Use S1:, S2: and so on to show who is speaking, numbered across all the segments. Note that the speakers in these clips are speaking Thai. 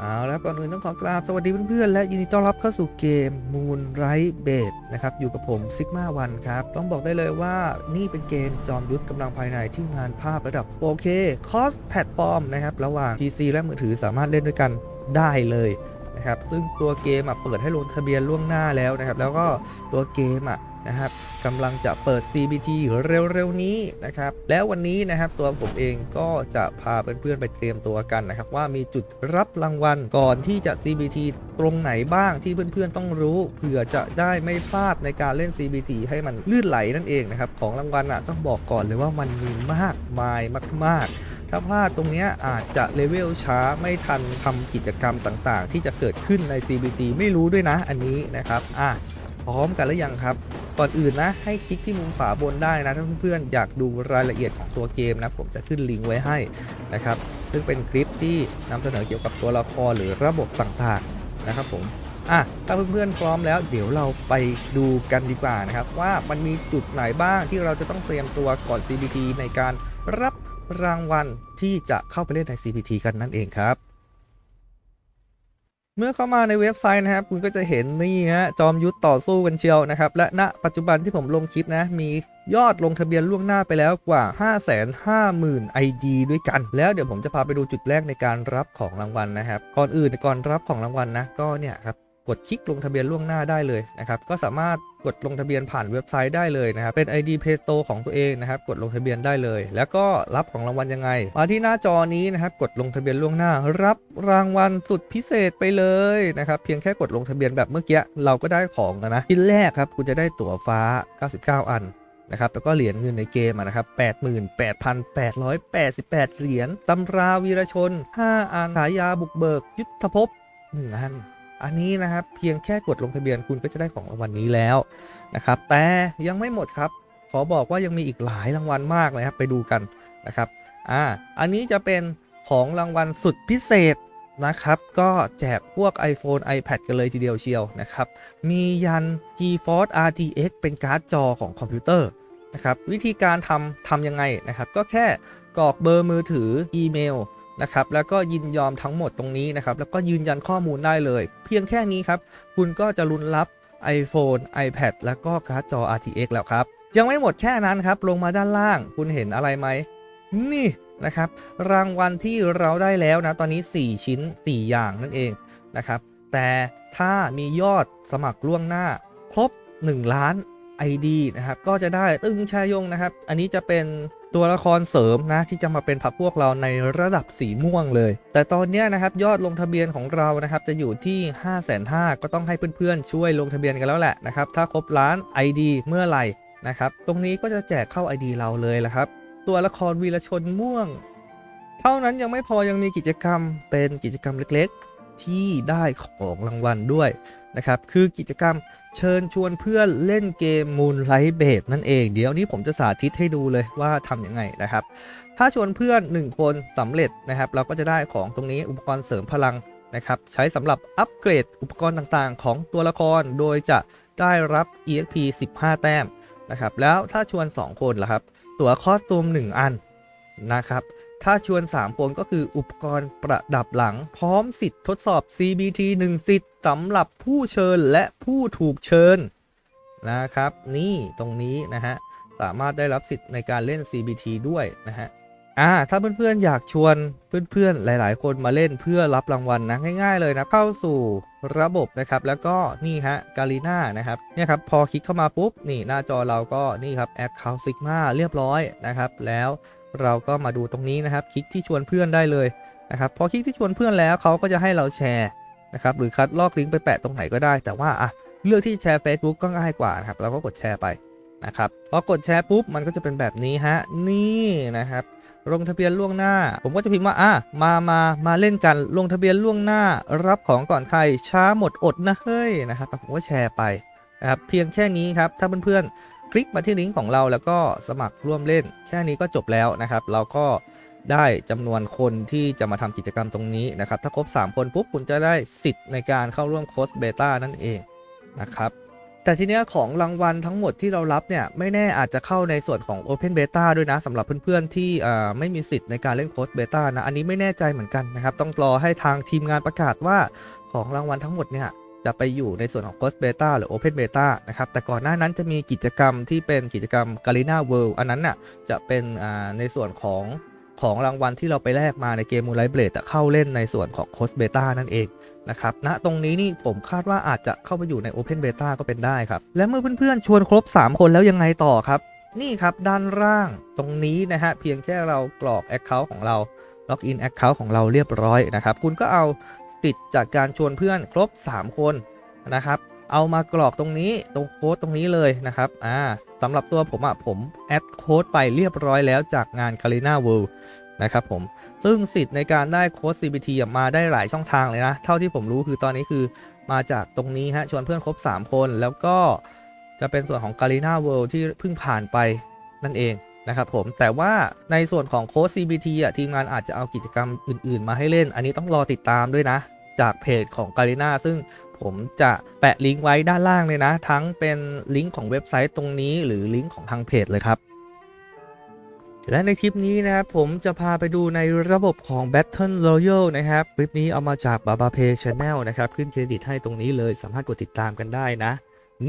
S1: เอาแล้วก่อนอื่นต้องขอกราบสวัสดีเพื่อนๆและยินดีต้อนรับเข้าสู่เกม Moon Right Base นะครับอยู่กับผม Sigma 1ครับ ต้องบอกได้เลยว่านี่เป็นเกมจอมยุทธกำลังภายในที่งานภาพระดับ 4K cross platform นะครับ ระหว่าง PC และมือถือสามารถเล่นด้วยกันได้เลยนะครับซึ่งตัวเกมอะเปิดให้ลงทะเบียนล่วงหน้าแล้วนะครับ แล้วก็ตัวเกมอะ นะครับกำลังจะเปิด CBT เร็วๆนี้นะครับ แล้ววันนี้นะครับตัวผมเองก็จะพาเพื่อนๆไปเตรียมตัวกันนะครับ ว่ามีจุดรับรางวัลก่อนที่จะ CBT ตรงไหนบ้างที่เพื่อนๆต้องรู้เผื่อจะได้ไม่พลาดในการเล่น CBT ให้มันลื่นไหลนั่นเองนะครับ ของรางวัลอะต้องบอกก่อนเลยว่ามันมีมากมายมาก ๆถ้าพลาดตรงเนี้ยอาจจะเลเวลช้าไม่ทันทำกิจกรรมต่างๆ ที่จะเกิดขึ้นใน CBT ไม่รู้ด้วยนะอันนี้นะครับ อะ พร้อมกันหรือยังครับ ก่อนอื่นนะให้คลิกที่มุมขวาบนได้นะถ้าเพื่อนๆอยากดูรายละเอียดของตัวเกมนะผมจะขึ้นลิงก์ไว้ให้นะครับซึ่งเป็นคลิปที่นำเสนอเกี่ยวกับตัวละครหรือระบบต่างๆนะครับผมอะถ้าเพื่อนๆพร้อมแล้ว เดี๋ยวเราไปดูกันดีกว่านะครับ ว่ามันมีจุดไหนบ้างที่เราจะต้องเตรียมตัวก่อน CBT ในการรับรางวัลที่จะเข้าไปเล่นใน CBT กันนั่นเองครับ เมื่อเข้ามาในเว็บไซต์นะครับ คุณก็จะเห็นนี่ฮะจอมยุทธต่อสู้กันเชียวนะครับ และณปัจจุบันที่ผมลงคลิปนะ มียอดลงทะเบียนล่วงหน้าไปแล้วกว่า 550,000 ID ด้วยกัน แล้วเดี๋ยวผมจะพาไปดูจุดแรกในการรับของรางวัลนะครับ ก่อนอื่นก่อนรับของรางวัลนะก็เนี่ยครับ กดคลิกลงทะเบียนล่วงหน้าได้เลยนะครับก็สามารถกดลงทะเบียนผ่านเว็บไซต์ได้เลยนะครับเป็น ID Play Store ของตัวเองนะครับกดลงทะเบียนได้เลย แล้วก็รับของรางวัลยังไง มาที่หน้าจอนี้นะครับกดลงทะเบียนล่วงหน้า รับรางวัลสุดพิเศษไปเลยนะครับเพียงแค่กดลงทะเบียนแบบเมื่อกี้เราก็ได้ของแล้วนะที่แรกครับคุณจะได้ตั๋วฟ้า 99 อันนะครับแล้วก็เหรียญเงินในเกมนะครับ 88,888 เหรียญ ตำราวีรชน 5 อันฉายาบุกเบิก ยุทธภพ 1 อัน อันนี้นะครับเพียงแค่กดลงทะเบียนคุณก็จะได้ของรางวัลนี้แล้วนะครับแต่ยังไม่หมดครับ ขอบอกว่ายังมีอีกหลายรางวัลมากเลยครับไปดูกันนะครับอ่าอันนี้จะเป็นของรางวัลสุดพิเศษนะครับ ก็แจกพวก iPhone iPad กันเลยทีเดียวเชียวนะครับ มียัน GeForce RTX เป็นการ์ดจอของคอมพิวเตอร์นะครับ วิธีการทำทำยังไงนะครับ ก็แค่กรอกเบอร์มือถืออีเมล นะครับแล้วก็ยินยอมทั้งหมดตรงนี้นะครับแล้วก็ยืนยันข้อมูลได้เลย เพียงแค่นี้ครับ คุณก็จะลุ้นรับ iPhone iPad แล้วก็การ์ดจอ RTX แล้วครับ ยังไม่หมดแค่นั้นครับ ลงมาด้านล่างคุณเห็นอะไรไหม นี่นะครับ รางวัลที่เราได้แล้วนะ ตอนนี้ 4 ชิ้น 4 อย่างนั่นเองนะครับ แต่ถ้ามียอดสมัครล่วงหน้า ครบ 1 ล้าน ID นะครับ ก็จะได้ตึ้งชายงนะครับ อันนี้จะเป็น ตัวละครเสริมนะที่จะมาเป็นพักพวกเราในระดับสีม่วงเลย แต่ตอนนี้นะครับยอดลงทะเบียนของเรานะครับจะอยู่ที่ 5 5 0 0 0ก็ต้องให้เพื่อนๆ ช่วยลงทะเบียนกันแล้วแหละนะครับถ้าครบล้าน ID เมื่อไหร่นะครับตรงนี้ก็จะแจกเข้า ID เราเลยละครับ ตัวละครวีรชนม่วง เท่านั้นยังไม่พอยังมีกิจกรรมเป็นกิจกรรมเล็กๆ ที่ได้ของรางวัลด้วยนะครับคือกิจกรรม เชิญชวนเพื่อนเล่นเกม Moonlight Base นั่นเอง เดี๋ยวนี้ผมจะสาธิตให้ดูเลยว่าทำยังไงนะครับ ถ้าชวนเพื่อน 1 คนสำเร็จนะครับ เราก็จะได้ของตรงนี้อุปกรณ์เสริมพลังนะครับใช้สำหรับอัปเกรดอุปกรณ์ต่างๆ ของตัวละครโดยจะได้รับ EXP 15 แต้มนะครับแล้วถ้าชวน 2 คนล่ะครับ ตั๋วคอสตูม 1 อันนะครับ ถ้าชวน3คนก็คืออุปกรณ์ประดับหลัง พร้อมสิทธิ์ทดสอบ CBT 1 สิทธิ์สำหรับผู้เชิญและผู้ถูกเชิญนะครับ นี่ตรงนี้นะฮะ สามารถได้รับสิทธิ์ในการเล่น CBT ด้วยนะฮะอ่าถ้าเพื่อนๆอยากชวนเพื่อนๆหลาย ๆ คนมาเล่นเพื่อรับรางวัลนะง่าย ๆ เลยนะเข้าสู่ระบบนะครับ แล้วก็นี่ฮะกาลีน่านะครับเนี่ยครับพอคลิกเข้ามาปุ๊บนี่หน้าจอเราก็นี่ครับ Account Sigma เรียบร้อยนะครับแล้ว เราก็มาดูตรงนี้นะครับ คลิกที่ชวนเพื่อนได้เลยนะครับพอคลิกที่ชวนเพื่อนแล้วเขาก็จะให้เราแชร์นะครับหรือคัดลอกลิงก์ไปแปะตรงไหนก็ได้ แต่ว่าอะเลือกที่แชร์ Facebook ก็ง่ายกว่านะครับเราก็กดแชร์ไปนะครับพอกดแชร์ปุ๊บมันก็จะเป็นแบบนี้ฮะนี่นะครับลงทะเบียนล่วงหน้า ผมก็จะพิมพ์ว่าอะมามามาเล่นกันลงทะเบียนล่วงหน้า รับของก่อนใครช้าหมดอดนะเฮ้ยนะครับผมก็แชร์ไปนะครับเพียงแค่นี้ครับถ้าเพื่อนๆ คลิกมาที่ลิงก์ของเราแล้วก็สมัครร่วมเล่น แค่นี้ก็จบแล้วนะครับ เราก็ได้จำนวนคนที่จะมาทำกิจกรรมตรงนี้นะครับ ถ้าครบ 3 คนปุ๊บคุณจะได้สิทธิ์ในการเข้าร่วมโค้ชเบต้านั่นเองนะครับแต่ทีเนี้ยของรางวัลทั้งหมดที่เรารับเนี่ยไม่แน่อาจจะเข้าในส่วนของ Open Beta ด้วยนะสำหรับเพื่อนๆที่ไม่มีสิทธิ์ในการเล่นโค้ดเบต้านะอันนี้ไม่แน่ใจเหมือนกันนะครับ ต้องรอให้ทางทีมงานประกาศว่าของรางวัลทั้งหมดเนี่ย จะไปอยู่ในส่วนของ Ghost Beta หรือ Open Beta นะครับ แต่ก่อนหน้านั้นจะมีกิจกรรมที่เป็นกิจกรรม Garena World อันนั้นน่ะจะเป็นในส่วนของของรางวัลที่เราไปแลกมาในเกม Moonlight Blade แต่เข้าเล่นในส่วนของ Ghost Beta นั่นเองนะครับณตรงนี้นี่ผมคาดว่าอาจจะเข้าไปอยู่ใน Open Beta ก็เป็นได้ครับ และเมื่อเพื่อนๆ ชวนครบ 3 คนแล้วยังไงต่อครับ นี่ครับด้านล่างตรงนี้นะฮะ เพียงแค่เรากรอก Account ของเราล็อกอิน Account ของเราเรียบร้อยนะครับ คุณก็เอา สิทธิ์จากการชวนเพื่อนครบ 3 คนนะครับ เอามากรอกตรงนี้ตรงโค้ดตรงนี้เลยนะครับอ่าสำหรับตัวผมอะผมแอดโค้ดไปเรียบร้อยแล้วจากงาน c a r i n a World นะครับผม ซึ่งสิทธิ์ในการได้โค้ด CBT มาได้หลายช่องทางเลยนะ เท่าที่ผมรู้คือตอนนี้คือมาจากตรงนี้ฮะชวนเพื่อนครบ 3 คน แล้วก็จะเป็นส่วนของ g a r i n a World ที่เพิ่งผ่านไปนั่นเอง นะครับผมแต่ว่าในส่วนของโค้ด CBT อะทีมงานอาจจะเอากิจกรรมอื่น ๆ มาให้เล่น อันนี้ต้องรอติดตามด้วยนะ จากเพจของ g a r i n a ซึ่งผมจะแปะลิงก์ไว้ด้านล่างเลยนะ ทั้งเป็นลิงก์ของเว็บไซต์ตรงนี้ หรือลิงก์ของทางเพจเลยครับ และในคลิปนี้นะครับผมจะพาไปดูในระบบของ Battle Royale นะครับ คลิปนี้เอามาจาก Baba Pay Channel นะครับ ขึ้นเครดิตให้ตรงนี้เลยสามารถกดติดตามกันได้นะ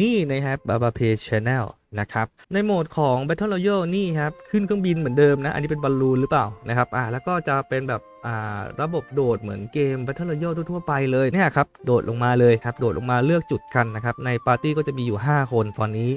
S1: นี่นะครับ Baba Pay Channel นะครับ ในโหมดของ Battle Royale นี่ครับ ขึ้นเครื่องบินเหมือนเดิมนะ อันนี้เป็นบอลลูนหรือเปล่านะครับอ่าแล้วก็จะเป็นแบบอ่าระบบโดดเหมือนเกม Battle Royale ทั่วๆไปเลยเนี่ยครับ โดดลงมาเลยครับ โดดลงมาเลือกจุดกันนะครับ ในปาร์ตี้ก็จะมีอยู่ 5 คนตอนนี้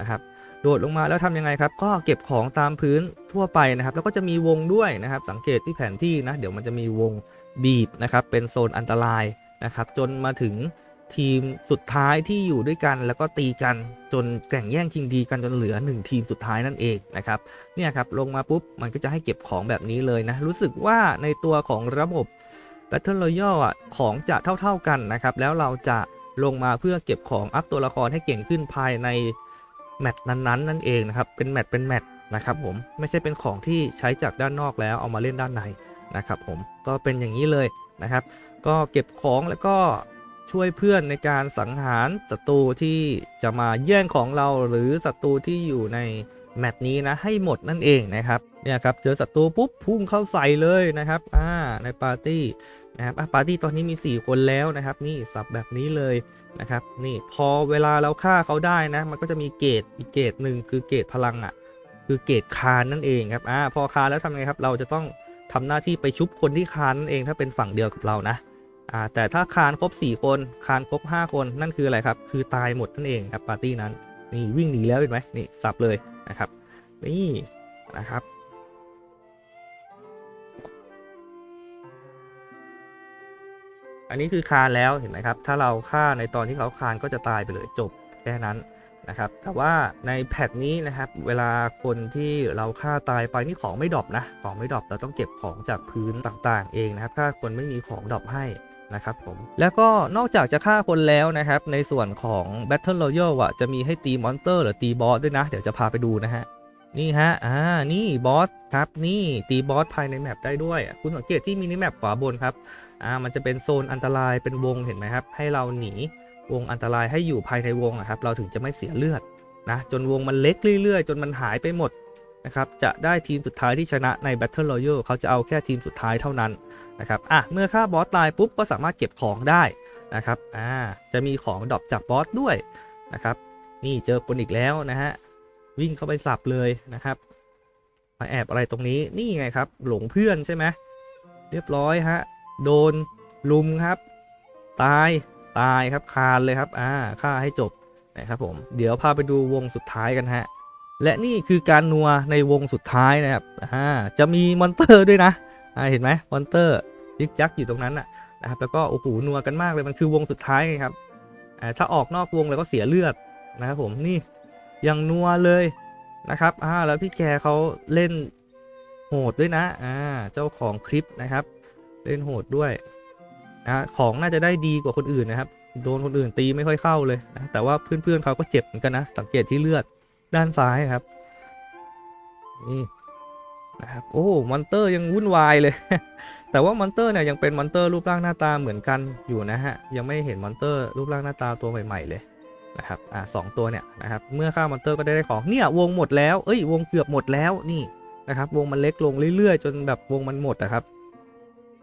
S1: นะครับโดดลงมาแล้วทำยังไงครับ ก็เก็บของตามพื้นทั่วไปนะครับ แล้วก็จะมีวงด้วยนะครับ สังเกตที่แผนที่นะ เดี๋ยวมันจะมีวงบีบนะครับ เป็นโซนอันตรายนะครับ จนมาถึง ทีมสุดท้ายที่อยู่ด้วยกันแล้วก็ตีกันจนแข่งแย่งชิงดีกันจนเหลือ 1 ทีมสุดท้ายนั่นเองนะครับเนี่ยครับลงมาปุ๊บมันก็จะให้เก็บของแบบนี้เลยนะ รู้สึกว่าในตัวของระบบ Battle Royale อะของจะเท่า ๆกันนะครับ แล้วเราจะลงมาเพื่อเก็บของอัพตัวละครให้เก่งขึ้นภายในแมตช์นั้นๆนั่นเองนะครับเป็นแมตช์เป็นแมตช์นะครับผมไม่ใช่เป็นของที่ใช้จากด้านนอกแล้วเอามาเล่นด้านในนะครับผมก็เป็นอย่างนี้เลยนะครับ ก็เก็บของแล้วก็ ช่วยเพื่อนในการสังหารศัตรูที่จะมาแย่งของเราหรือศัตรูที่อยู่ในแมตช์นี้นะให้หมดนั่นเองนะครับเนี่ยครับเจอศัตรูปุ๊บพุ่งเข้าใส่เลยนะครับอ่าในปาร์ตี้นะครับอะปาร์ตี้ตอนนี้มี 4 คนแล้วนะครับ นี่สับแบบนี้เลยนะครับนี่พอเวลาเราฆ่าเขาได้นะ มันก็จะมีเกรดอีกเกรดหนึ่งคือเกรดพลังอะคือเกรดคานนั่นเองครับอ่าพอคานแล้วทำไงครับเราจะต้องทำหน้าที่ไปชุบคนที่คานนั่นเองถ้าเป็นฝั่งเดียวกับเรานะ อ่าแต่ถ้าคานครบ 4 คนคานครบ 5 คนนั่นคืออะไรครับ คือตายหมดนั่นเองครับปาร์ตี้นั้นนี่วิ่งหนีแล้วเห็นไหมนี่สับเลยนะครับนี่นะครับอันนี้คือคานแล้วเห็นไหมครับ ถ้าเราฆ่าในตอนที่เขาคานก็จะตายไปเลยจบแค่นั้นนะครับ แต่ว่าในแพทนี้นะครับ เวลาคนที่เราฆ่าตายไปนี่ของไม่ดรอปนะ ของไม่ดรอปเราต้องเก็บของจากพื้นต่างๆ เองนะครับ ถ้าคนไม่มีของดรอปให้ นะครับผมแล้วก็นอกจากจะฆ่าคนแล้วนะครับ ในส่วนของ Battle Royale อะจะมีให้ตีมอนสเตอร์หรือตีบอสด้วยนะ เดี๋ยวจะพาไปดูนะฮะ นี่ฮะ อ่า นี่บอสครับ นี่ตีบอสภายในแมปได้ด้วย คุณสังเกตที่มินิแมปขวาบนครับ อ่า มันจะเป็นโซนอันตรายเป็นวงเห็นไหมครับ ให้เราหนีวงอันตรายให้อยู่ภายในวงอะครับ เราถึงจะไม่เสียเลือดนะ จนวงมันเล็กเรื่อยๆ จนมันหายไปหมด นะครับจะได้ทีมสุดท้ายที่ชนะใน Battle Royale เขาจะเอาแค่ทีมสุดท้ายเท่านั้นนะครับอะเมื่อฆ่าบอสตายปุ๊บก็สามารถเก็บของได้นะครับอ่าจะมีของดรอปจากบอสด้วยนะครับนี่เจอคนอีกแล้วนะฮะวิ่งเข้าไปสับเลยนะครับมาแอบอะไรตรงนี้นี่ไงครับ หลงเพื่อนใช่ไหมเรียบร้อยฮะโดนลุมครับ ตายตายครับคานเลยครับอ่าฆ่าให้จบนะครับผมเดี๋ยวพาไปดูวงสุดท้ายกันฮะ และนี่คือการนัวในวงสุดท้ายนะครับอ่าจะมีมอนเตอร์ด้วยนะอ่าเห็นไหมมอนเตอร์ยิกจักอยู่ตรงนั้นนะครับแล้วก็โอ้โหนัวกันมากเลยมันคือวงสุดท้ายไงครับอ่าถ้าออกนอกวงแล้วก็เสียเลือดนะครับผมนี่ยังนัวเลยนะครับอ่าแล้วพี่แกเขาเล่นโหดด้วยนะอ่าเจ้าของคลิปนะครับ เล่นโหดด้วยนะของน่าจะได้ดีกว่าคนอื่นนะครับ โดนคนอื่นตีไม่ค่อยเข้าเลยนะแต่ว่าเพื่อนๆเขาก็เจ็บเหมือนกันนะสังเกตที่เลือด ด้านซ้ายครับ นี่นะครับ โอ้มอนเตอร์ยังวุ่นวายเลย แต่ว่ามอนเตอร์เนี่ยยังเป็นมอนเตอร์รูปร่างหน้าตาเหมือนกันอยู่นะฮะ ยังไม่เห็นมอนเตอร์รูปร่างหน้าตาตัวใหม่ ๆ เลยนะครับ อ่าสองตัวเนี่ยนะครับ เมื่อฆ่ามอนเตอร์ก็ได้ของ เนี่ยวงหมดแล้ว เอ้ย วงเกือบหมดแล้วนี่นะครับ วงมันเล็กลงเรื่อยๆ จนแบบวงมันหมดนะครับ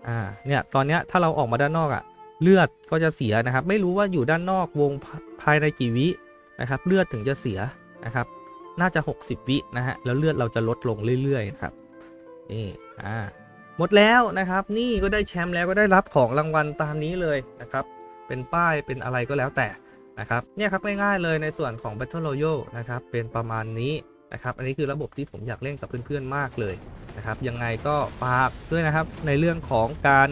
S1: อ่า เนี่ย ตอนเนี้ยถ้าเราออกมาด้านนอกอะเลือดก็จะเสียนะครับ ไม่รู้ว่าอยู่ด้านนอกวงภภายในกี่วินะครับ เลือดถึงจะเสีย นะครับ น่าจะ 60 วินะฮะ แล้วเลือดเราจะลดลงเรื่อยๆครับ นี่อ่าหมดแล้วนะครับ นี่ก็ได้แชมป์แล้วก็ได้รับของรางวัลตามนี้เลยนะครับ เป็นป้ายเป็นอะไรก็แล้วแต่นะครับ เนี่ยครับง่ายๆเลยในส่วนของ Battle Royale นะครับ เป็นประมาณนี้นะครับ อันนี้คือระบบที่ผมอยากเล่นกับเพื่อนๆมากเลยนะครับ ยังไงก็ฝากด้วยนะครับในเรื่องของการ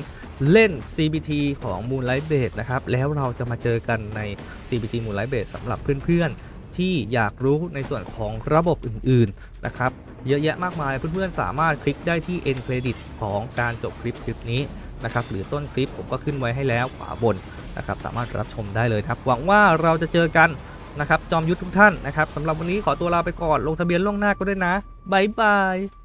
S1: เล่น CBT ของ Moonlight Base นะครับ แล้วเราจะมาเจอกันใน CBT Moonlight Base สำหรับเพื่อนๆ ที่อยากรู้ในส่วนของระบบอื่นๆนะครับเยอะแยะมากมายเพื่อนๆสามารถคลิกได้ที่ end credit ของการจบคลิปคลิปนี้นะครับหรือต้นคลิปผมก็ขึ้นไว้ให้แล้วขวาบนนะครับสามารถรับชมได้เลยครับ หวังว่าเราจะเจอกันนะครับจอมยุทธทุกท่านนะครับสำหรับวันนี้ขอตัวลาไปก่อนลงทะเบียนล่วงหน้าก็ด้วยนะบ๊ายบาย